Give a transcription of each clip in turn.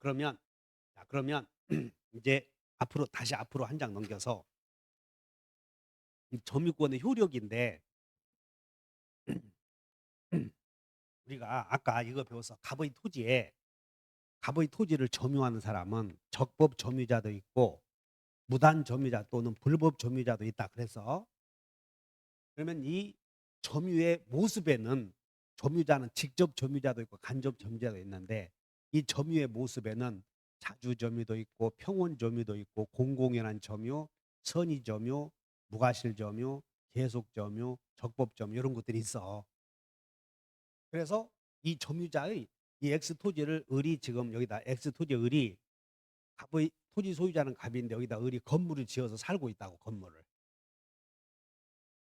그러면 자 그러면 이제 앞으로 다시 앞으로 한 장 넘겨서 이 점유권의 효력인데 우리가 아까 이거 배웠어. 갑의 토지에 갑의 토지를 점유하는 사람은 적법 점유자도 있고 무단 점유자 또는 불법 점유자도 있다 그래서 그러면 이 점유의 모습에는 점유자는 직접 점유자도 있고 간접 점유자도 있는데 이 점유의 모습에는 자주 점유도 있고 평온 점유도 있고 공공연한 점유, 선의 점유, 무과실 점유, 계속 점유, 적법 점유 이런 것들이 있어. 그래서 이 점유자의 이 X 토지를 을이 지금 여기다 X 토지 을이 갑의 토지 소유자는 갑인데 여기다 을이 건물을 지어서 살고 있다고 건물을.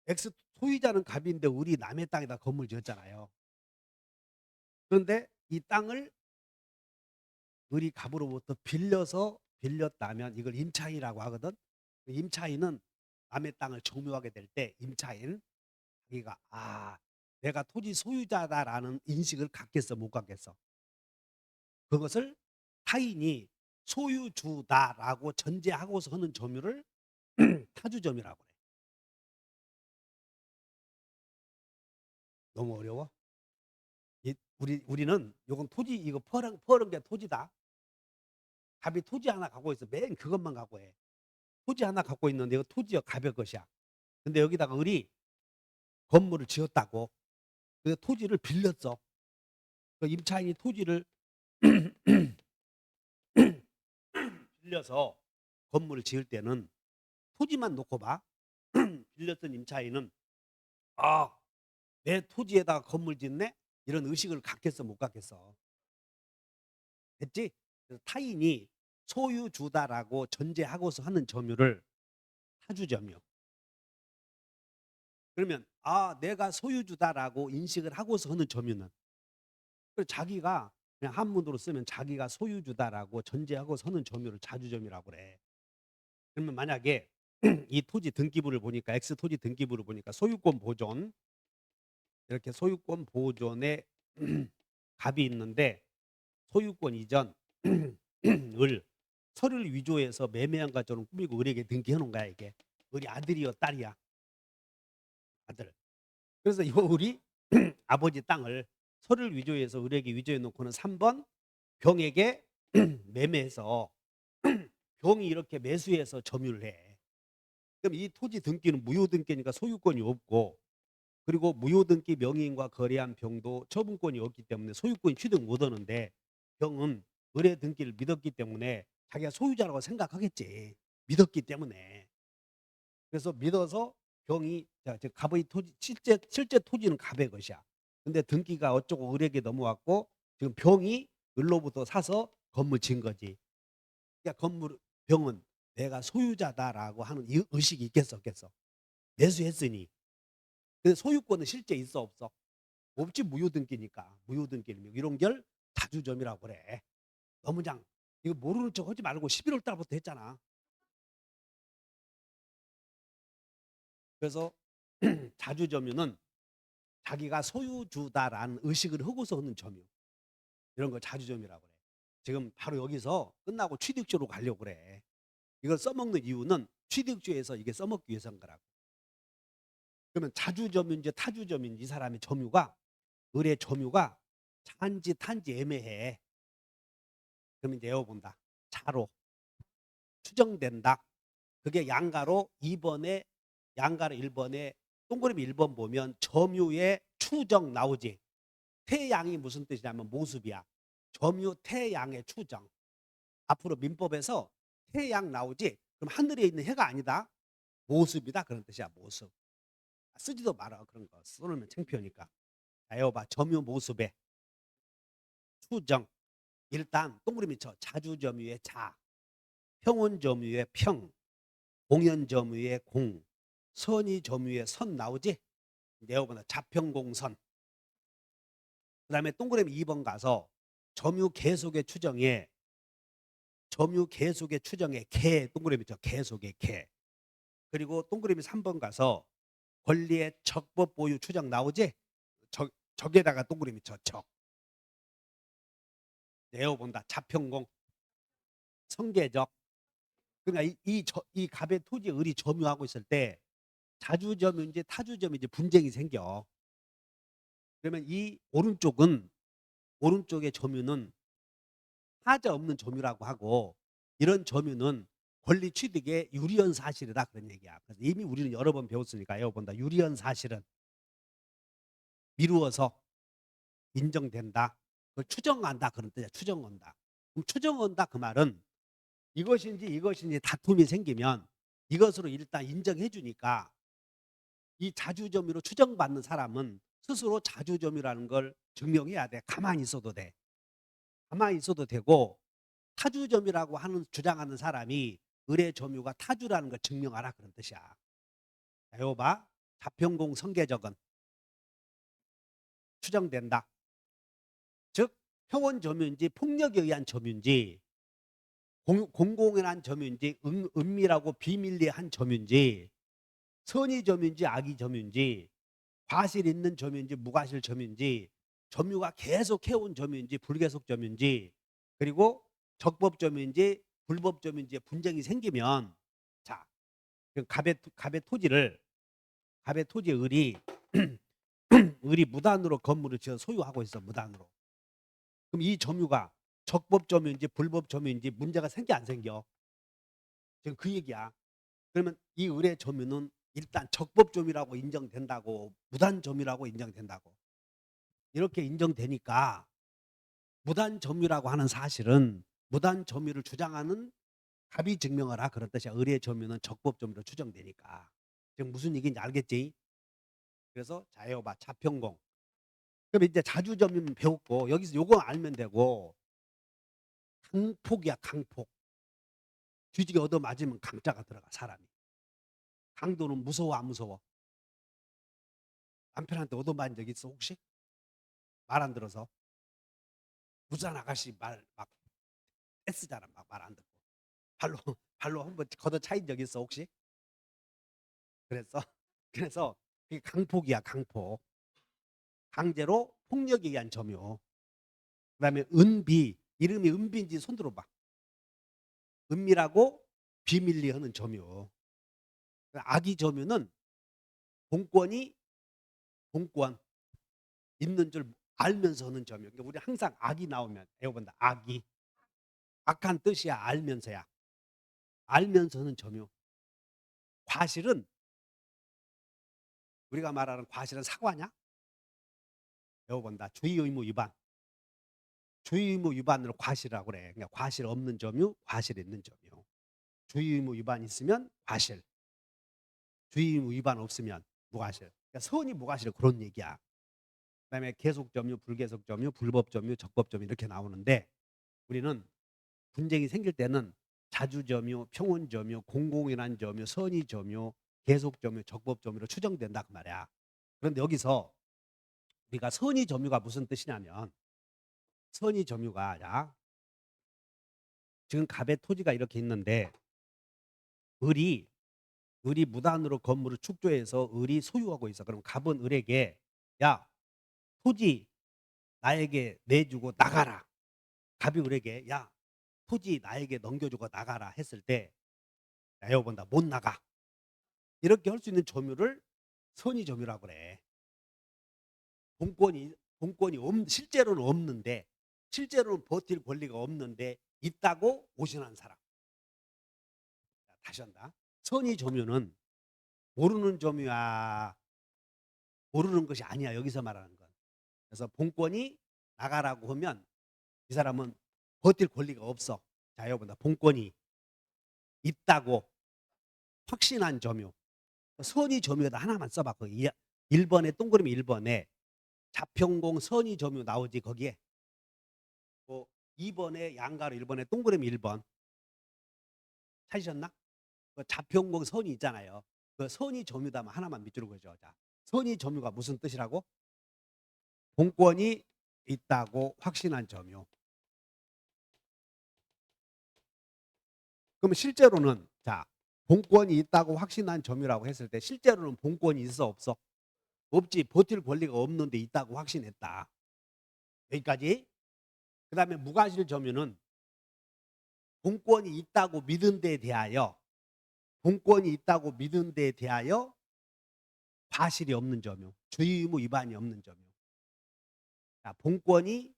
X 소유자는 갑인데 을이 남의 땅에다 건물 지었잖아요. 그런데 이 땅을 을이 갑으로부터 빌려서 빌렸다면 이걸 임차인이라고 하거든. 그 임차인은 남의 땅을 점유하게 될 때 임차인 자기가 아 내가 토지 소유자다라는 인식을 갖겠어 못 갖겠어. 그것을 타인이 소유주다라고 전제하고서 하는 점유를 타주점유라고 그래. 너무 어려워? 이 우리 우리는 요건 토지 이거 퍼런 퍼런 게 토지다. 갑이 토지 하나 갖고 있어. 맨 그것만 갖고 해. 토지 하나 갖고 있는데 이거 토지야 갑의 것이야. 근데 여기다가 을이 건물을 지었다고. 그 토지를 빌렸어. 그 임차인이 토지를 빌려서 건물을 지을 때는 토지만 놓고 봐. 빌렸던 임차인은 아, 내 토지에다가 건물 짓네? 이런 의식을 갖겠어 못 갖겠어. 됐지? 타인이 소유주다라고 전제하고서 하는 점유를 타주 점유. 그러면 아 내가 소유주다라고 인식을 하고서 하는 점유는 그 자기가 그냥 한문으로 쓰면 자기가 소유주다라고 전제하고서 하는 점유를 자주점유라고 그래. 그러면 만약에 이 토지 등기부를 보니까 X 토지 등기부를 보니까 소유권 보존 이렇게 소유권 보존에 갑이 있는데 소유권 이전 을 서류를 위조해서 매매한 것처럼 꾸미고 을에게 등기해 놓은 거야 이게. 을이 아들이요 딸이야. 아들. 그래서 이 을이 아버지 땅을 서류를 위조해서 을에게 위조해 놓고는 3번 병에게 매매해서 병이 이렇게 매수해서 점유를 해. 그럼 이 토지 등기는 무효 등기니까 소유권이 없고 그리고 무효 등기 명의인과 거래한 병도 처분권이 없기 때문에 소유권이 취득 못 하는데 병은 의뢰 등기를 믿었기 때문에 자기가 소유자라고 생각하겠지. 믿었기 때문에. 그래서 믿어서 병이 자, 즉 갑의 토지 실제 실제 토지는 갑의 것이야. 근데 등기가 어쩌고 을에게 넘어왔고 지금 병이 을로부터 사서 건물 진 거지. 그러니까 건물 병은 내가 소유자다라고 하는 이 의식이 있겠어 없겠어. 매수했으니. 근데 소유권은 실제 있어 없어? 없지 무효등기니까. 무효등기는 이런 결 자주점이라고 그래. 너무 장 이거 모르는 척 하지 말고 11월 달부터 했잖아. 그래서 자주 점유는 자기가 소유주다라는 의식을 하고서 하는 점유. 이런 걸 자주 점유라고 그래. 지금 바로 여기서 끝나고 취득주로 가려고 그래. 이걸 써먹는 이유는 취득주에서 이게 써먹기 위해서인 거라고. 그러면 자주 점유인지 타주 점유인지 이 사람의 점유가 을의 점유가 찬지 탄지 애매해. 그러면 외워본다. 자로 추정된다. 그게 양가로 2번에 양가로 1번에 동그라미 1번 보면 점유의 추정 나오지. 태양이 무슨 뜻이냐면 모습이야. 점유 태양의 추정. 앞으로 민법에서 태양 나오지. 그럼 하늘에 있는 해가 아니다. 모습이다 그런 뜻이야. 모습. 쓰지도 말아 그런 거. 써놓으면 창피하니까. 자, 외워봐. 점유 모습에 추정. 일단 동그라미 쳐 자주점유의 자, 평온점유의 평, 공연점유의 공, 선의점유의 선 나오지? 내어보다 자평공선. 그 다음에 동그라미 2번 가서 점유 계속의 추정에 점유 계속의 추정에 개 동그라미 쳐 계속의 개. 그리고 동그라미 3번 가서 권리의 적법 보유 추정 나오지? 적, 적에다가 동그라미 쳐 적. 내어본다. 자평공 성계적. 그러니까 이, 이, 갑의 토지 을이 점유하고 있을 때 자주점유인지 타주점인지 분쟁이 생겨. 그러면 이 오른쪽은 오른쪽의 점유는 하자 없는 점유라고 하고 이런 점유는 권리 취득의 유리한 사실이다 그런 얘기야. 그래서 이미 우리는 여러 번 배웠으니까 외워본다. 유리한 사실은 미루어서 인정된다. 그걸 추정한다 그런 뜻이야. 추정한다. 그럼 추정한다 그 말은 이것인지 이것인지 다툼이 생기면 이것으로 일단 인정해 주니까 이 자주점유로 추정받는 사람은 스스로 자주점유라는 걸 증명해야 돼. 가만히 있어도 돼. 가만히 있어도 되고 타주점유라고 하는 주장하는 사람이 의뢰 점유가 타주라는 걸 증명하라 그런 뜻이야. 봐. 자평공 성계적은 추정된다. 즉 평온 점유인지 폭력에 의한 점유인지 공, 공공연한 점유인지 은, 은밀하고 비밀리한 점유인지 선의 점유인지 악의 점유인지 과실 있는 점유인지 무과실 점유인지 점유가 계속 해온 점유인지 불계속 점유인지 그리고 적법 점유인지 불법 점유인지 분쟁이 생기면 자그 갑의 토- 갑의 토지를 갑의 토지 을이 을이 무단으로 건물을 지어 소유하고 있어 무단으로 그럼 이 점유가 적법 점유인지 불법 점유인지 문제가 생겨 안 생겨 지금 그 얘기야 그러면 이 을의 점유는 일단 적법 점유라고 인정된다고 무단 점유라고 인정된다고 이렇게 인정되니까 무단 점유라고 하는 사실은 무단 점유를 주장하는 합의 증명을 하 그런 뜻이야. 의뢰 점유는 적법 점유로 추정되니까. 지금 무슨 얘기인지 알겠지? 그래서 자여봐 자평공. 그럼 이제 자주 점유는 배웠고 여기서 요거 알면 되고 강폭이야 강폭. 뒤지게 얻어 맞으면 강자가 들어가 사람이. 강도는 무서워 안 무서워? 남편한테 얻어 맞은 적 있어 혹시? 말 안 들어서 부산 아가씨 말 막 애쓰잖아 막 말 안 듣고 발로 발로 한번 걷어 차인 적 있어 혹시? 그래서 그래서 그게 강폭이야 강폭 강제로 폭력에 의한 점유 그 다음에 은비 이름이 은비인지 손 들어봐 은밀하고 비밀리 하는 점유 악의 점유는 공권이 공권 있는 줄 알면서 하는 점유. 그러니까 우리 항상 악이 나오면 배워본다. 악이 악한 뜻이야 알면서야. 알면서는 점유. 과실은 우리가 말하는 과실은 사과냐? 배워본다. 주의 의무 위반. 주의 의무 위반으로 과실이라고 그래. 그러니까 과실 없는 점유, 과실 있는 점유. 주의 의무 위반 있으면 과실. 주의 의무 위반 없으면 무과실. 그러니까 선이 무과실 그런 얘기야. 그다음에 계속 점유, 불계속 점유, 불법 점유, 적법 점유 이렇게 나오는데 우리는 분쟁이 생길 때는 자주 점유, 평온 점유, 공공연한 점유, 선의 점유, 계속 점유, 적법 점유로 추정된다 그 말이야. 그런데 여기서 우리가 선의 점유가 무슨 뜻이냐면 선의 점유가 야 지금 갑의 토지가 이렇게 있는데 을이 을이 무단으로 건물을 축조해서 을이 소유하고 있어. 그럼 갑은 을에게 야 토지 나에게 내주고 나가라. 갑이 을에게 야 토지 나에게 넘겨주고 나가라 했을 때 여본다 못 나가. 이렇게 할 수 있는 점유를 선의 점유라고 그래. 본권이 본권이 없, 실제로는 없는데 실제로는 버틸 권리가 없는데 있다고 오신한 사람. 자, 다시 한다. 선의 점유는 모르는 점유야. 모르는 것이 아니야. 여기서 말하는 건. 그래서 본권이 나가라고 하면 이 사람은 버틸 권리가 없어. 자, 여러분들 본권이 있다고 확신한 점유. 선의 점유에다 하나만 써봐. 그 1번에 동그라미 1번에 자평공 선의 점유 나오지 거기에. 뭐 2번에 양가로 1번에 동그라미 1번. 찾으셨나? 그 자평공 선이 있잖아요. 그 선의 점유다만 하나만 밑줄을 그죠. 자, 선의 점유가 무슨 뜻이라고? 본권이 있다고 확신한 점유. 그러면 실제로는 자 본권이 있다고 확신한 점유라고 했을 때 실제로는 본권이 있어 없어? 없지. 버틸 권리가 없는데 있다고 확신했다. 여기까지. 그 다음에 무과실 점유는 공권이 있다고 믿은 데 대하여 공권이 있다고 믿은 데 대하여 과실이 없는 점요. 주의 의무 위반이 없는 점요. 자, 본권이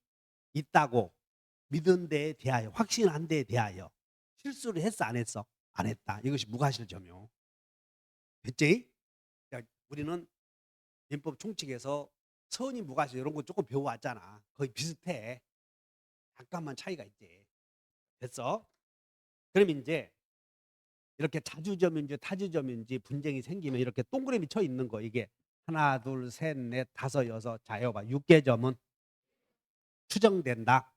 있다고 믿은 데에 대하여 확신한 데에 대하여 실수를 했어 안 했어? 안 했다. 이것이 무과실 점요. 됐지? 자, 우리는 민법 총칙에서 선이 무과실 이런 거 조금 배워왔잖아. 거의 비슷해. 약간만 차이가 있지. 됐어? 그럼 이제 이렇게 자주점인지 타주점인지 분쟁이 생기면 이렇게 동그라미 쳐 있는 거 이게 하나 둘 셋 넷 다섯 여섯 자 여봐 육개점은 추정된다.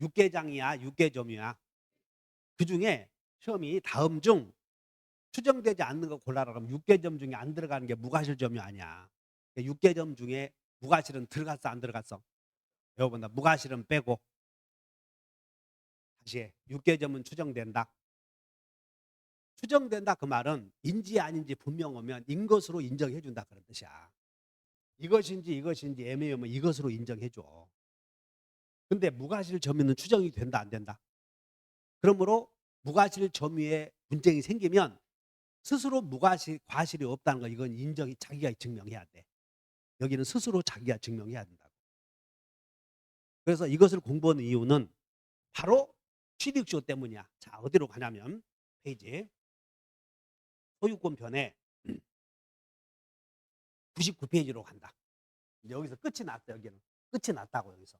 육개장이야 육개점이야. 그 중에 시험이 다음 중 추정되지 않는 거 골라라 그러면 육개점 중에 안 들어가는 게 무과실점이 아니야. 육개점 중에 무과실은 들어갔어 안 들어갔어? 여러분 나 무과실은 빼고 다시 해. 육개점은 추정된다. 추정된다 그 말은 인지 아닌지 분명하면 인 것으로 인정해 준다 그런 뜻이야. 이것인지 이것인지 애매하면 이것으로 인정해 줘. 근데 무과실 점유는 추정이 된다 안 된다. 그러므로 무과실 점유에 분쟁이 생기면 스스로 무과실 과실이 없다는 거 이건 인정이 자기가 증명해야 돼. 여기는 스스로 자기가 증명해야 된다고. 그래서 이것을 공부하는 이유는 바로 취득쇼 때문이야. 자 어디로 가냐면 페이지 소유권 편에 99페이지로 간다. 여기서 끝이 났다 여기는 끝이 났다고 여기서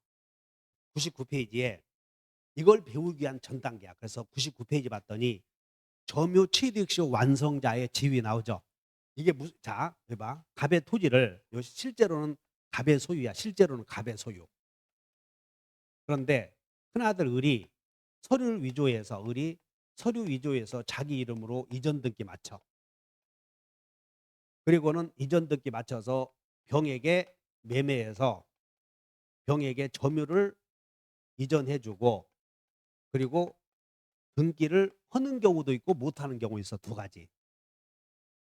99페이지에 이걸 배우기 위한 전 단계야. 그래서 99페이지 봤더니 점유 취득쇼 완성자의 지위 나오죠. 이게 무슨 자 해봐 갑의 토지를 요 실제로는 갑의 소유야. 실제로는 갑의 소유. 그런데 큰아들 을이 서류를 위조해서 을이 서류 위조해서 자기 이름으로 이전 등기 맞춰. 그리고는 이전 등기 맞춰서 병에게 매매해서 병에게 점유를 이전해주고 그리고 등기를 하는 경우도 있고 못하는 경우 있어 두 가지.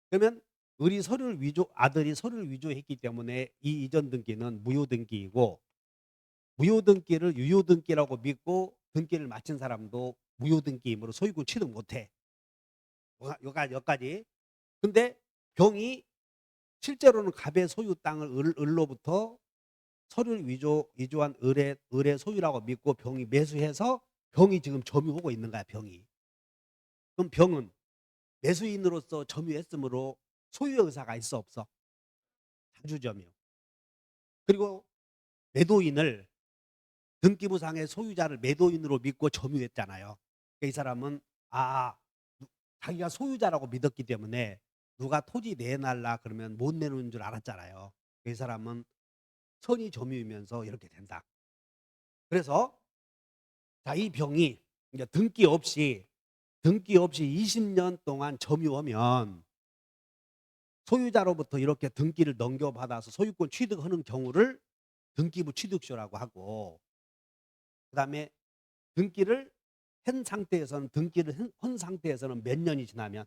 그러면 을이 서류를 위조 아들이 서류를 위조했기 때문에 이 이전 등기는 무효 등기이고 무효 등기를 유효 등기라고 믿고 등기를 마친 사람도 무효 등기이므로 소유권 취득 못해. 여기까지 여기까지. 근데 병이 실제로는 갑의 소유 땅을 을, 을 로부터 서류를 위조 위조한 을의 을의 소유라고 믿고 병이 매수해서 병이 지금 점유하고 있는 거야 병이. 그럼 병은 매수인으로서 점유했으므로 소유의 의사가 있어 없어? 자주 점유. 그리고 매도인을 등기부상의 소유자를 매도인으로 믿고 점유했잖아요. 그러니까 이 사람은 아 자기가 소유자라고 믿었기 때문에 누가 토지 내놔라 그러면 못 내놓는 줄 알았잖아요. 이 사람은 선이 점유이면서 이렇게 된다. 그래서 자 이 병이 이제 등기 없이 등기 없이 20년 동안 점유하면 소유자로부터 이렇게 등기를 넘겨받아서 소유권 취득하는 경우를 등기부 취득쇼라고 하고 그다음에 등기를 한 상태에서는 등기를 한- 한 상태에서는 몇 년이 지나면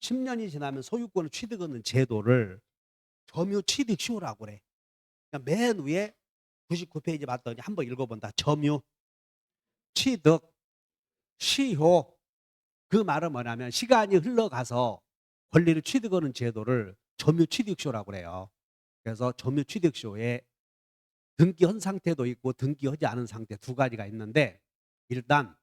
10년이 지나면 소유권을 취득하는 제도를 점유 취득 시효라고 그래. 그러니까 맨 위에 99페이지 봤더니 한번 읽어본다. 점유 취득 시효 그 말은 뭐냐면 시간이 흘러가서 권리를 취득하는 제도를 점유 취득쇼라고 그래요. 그래서 점유 취득쇼에 등기한 상태도 있고 등기하지 않은 상태 두 가지가 있는데 일단